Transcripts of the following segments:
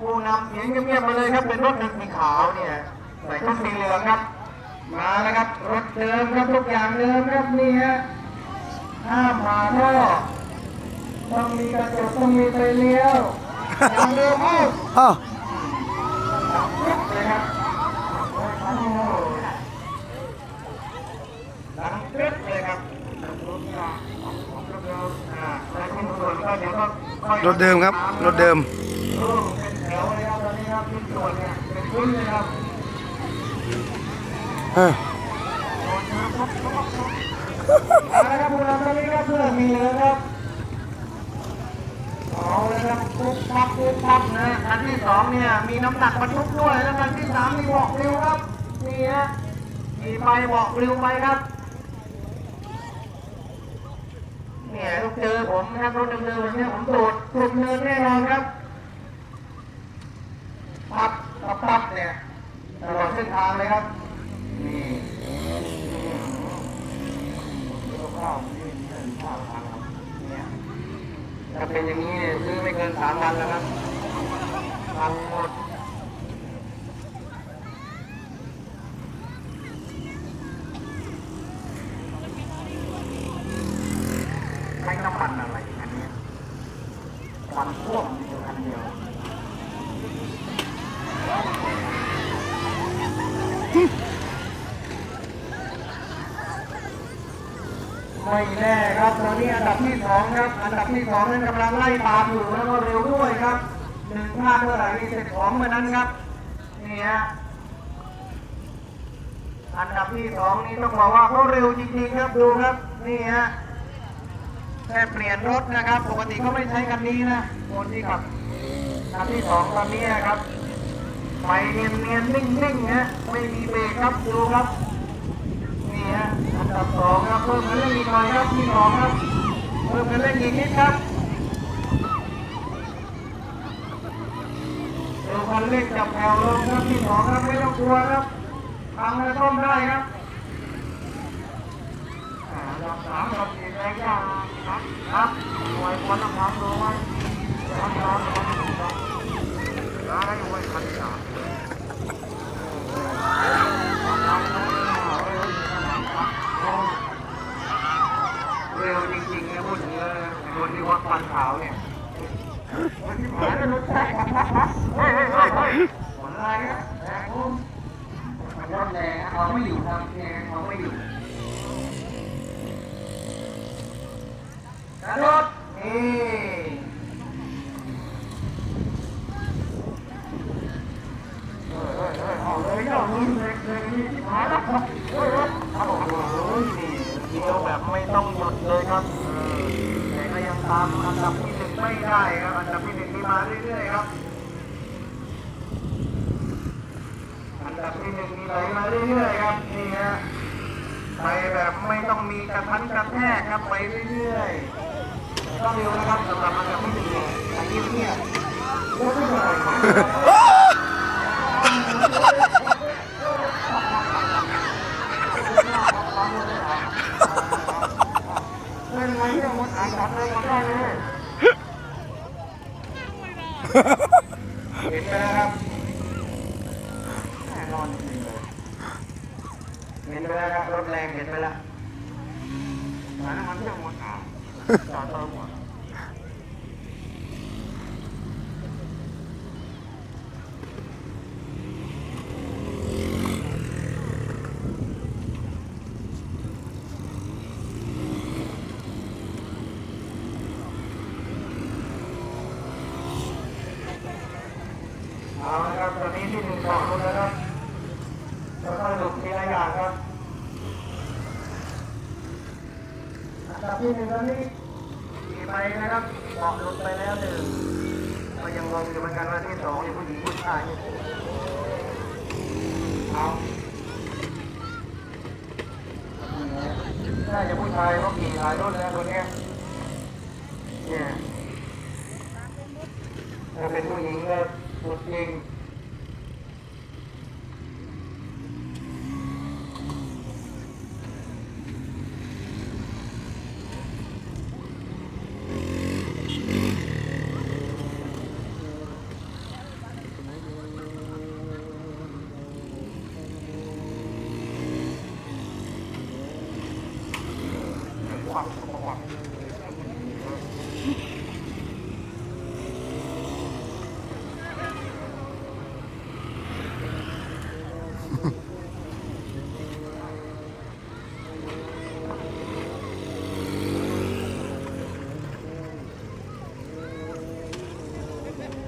ผู้นำเสียงเงียบๆมาเลยครับเป็นรถคันสีขาวเนี่ยใส่ชุดสีเหลืองครับ มาแล้วครับรถเดิมครับทุกอย่างเดิมครับนี่ฮะห้ามผ่าท่อต้องมีกระจกต้องมีไฟเลี้ยวอย่างเดิมเอาอ้าวเลยครับดังเป๊ะเลยครับอ่าแล้วที่ส่วนก็เดี๋ยวก็ค่อยรถเดิมครับ รถเดิม เนี่ยเป็นพื้ยครับเออเอาละครับพวกเราตอนนี้ครับเพื่อมีเลยครับเอาเลยครับปุ๊บปั๊บปุ๊บปั๊บนะอันที่สองเนี่ยมีน้ำหนักบรรทุกด้วยแล้วอันที่สามมีบอกเร็วครับนี่ฮะมีไปบอกเร็วไปครับเนี่ยเจอผมนะครับรถเดิมๆเนี่ยผมโดดสุดเนินแน่นอนครับปั๊บปั๊บปั๊บ เนี่ยตลอดเส้นทางเลยครับ นี่ถ้าเป็นอย่างนี้เนี่ยซื้อไม่เกินสามวันแล้วครับพังหมดใช้น้ำมันอะไรอันนี้ควันท่วมอยู่อันเดียว ไม่แน่ครับตอนนี้อันดับที่สองครับ อันดับที่สองนั้นกำลังไล่ตามอยู่แล้วก็เร็วด้วยครับหนึ่งพลาดเมื่อไหร่นี่เสร็จของเมื่อนั้นครับนี่ฮะอันดับที่สองนี่ต้องบอกว่าเขาเร็วจริงๆครับดูครับนี่ฮะแค่เปลี่ยนรถนะครับ ปกติเขาไม่ใช้คันนี้นะคนที่ขับอันดับที่สองตอนนี้นะครับไปเนียนๆนิ่งๆฮะไม่มีเบรกครับดูครับนี่ฮะ อันดับสองครับเพิ่มคันเร่งอีกหน่อยครับที่สองครับเพิ่มคันเร่งอีกนิดครับเร็วคันเร่งจับแถวลงครับที่สองครับไม่ต้องกลัวครับทำให้ต้มได้ครับดับสามครับสี่แดงยากครับครับหน่วยควันน้ำมันดูไว้ครับครับครับแล้วให้ไว้คันที่สาม เร็วจริงๆนะพูดถึงแล้วนะคนที่วัดฟันขาวเนี่ยหมาจะรถแท็กเฮ้ยเฮ้ยเฮ้ยเฮ้ยผลอะไรนะแท็กผมรถแรงเอาไม่อยู่ครับแรงเอาไม่อยู่กระโดดนี่เฮ้ยเฮ้ยเฮ้ยเอาเลยเอาเลยเลยเลยนี่มาแล้วเฮ้ยเฮ้ยโอ้โหนี่ เดียวแบบไม่ต้องหยุดเลยครับแต่ก็ยังตามอันดับที่หนึ่งไม่ได้ครับอันดับที่หนึ่งมีมาเรื่อยๆครับ อันดับที่หนึ่งมีไหลมาเรื่อยๆครับนี่ฮะไปแบบไม่ต้องมีกระทันกระแทกครับไปเรื่อยๆก็เร็วนะครับสำหรับอันดับที่หนึ่งอันนี้เนี่ยโอ้ยเล่นไง เนี่ยมันอ่านตัดเลยมันได้เลยเห็นไหมนะครับแน่นอนจริงเลยเห็นไปแล้วครับรถแรงเห็นไปแล้วหาน้ำมันเครื่องหมดอะจอดเติมหมด เอาละครับตอนนี้ที่หนึ่งสองลงแล้วครับแล้วก็หลุดทีละอย่างครับอันดับที่หนึ่งตอนนี้ขี่ไปนะครับเบาะหลุดไปแล้วหนึ่งก็ยังงงอยู่เหมือนกันว่าที่สองนี่ผู้หญิงผู้ชายเอาน่าจะผู้ชายเขาขี่หลายรุ่นแล้วคนนี้เนี่ยถ้าเป็นผู้หญิงก็ สุดจริง ครับมาแล้วนะครับเข้าไปเลยเข้าไปเลยเข้าไปเลยพี่มาพี่มาจอดนี่เลยจอดนี่เลยจอดนี่เลยจอ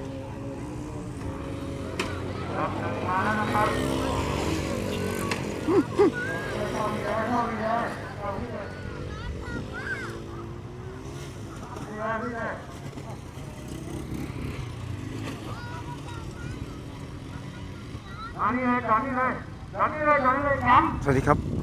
ดนี่เลยครับ สวัสดีครับ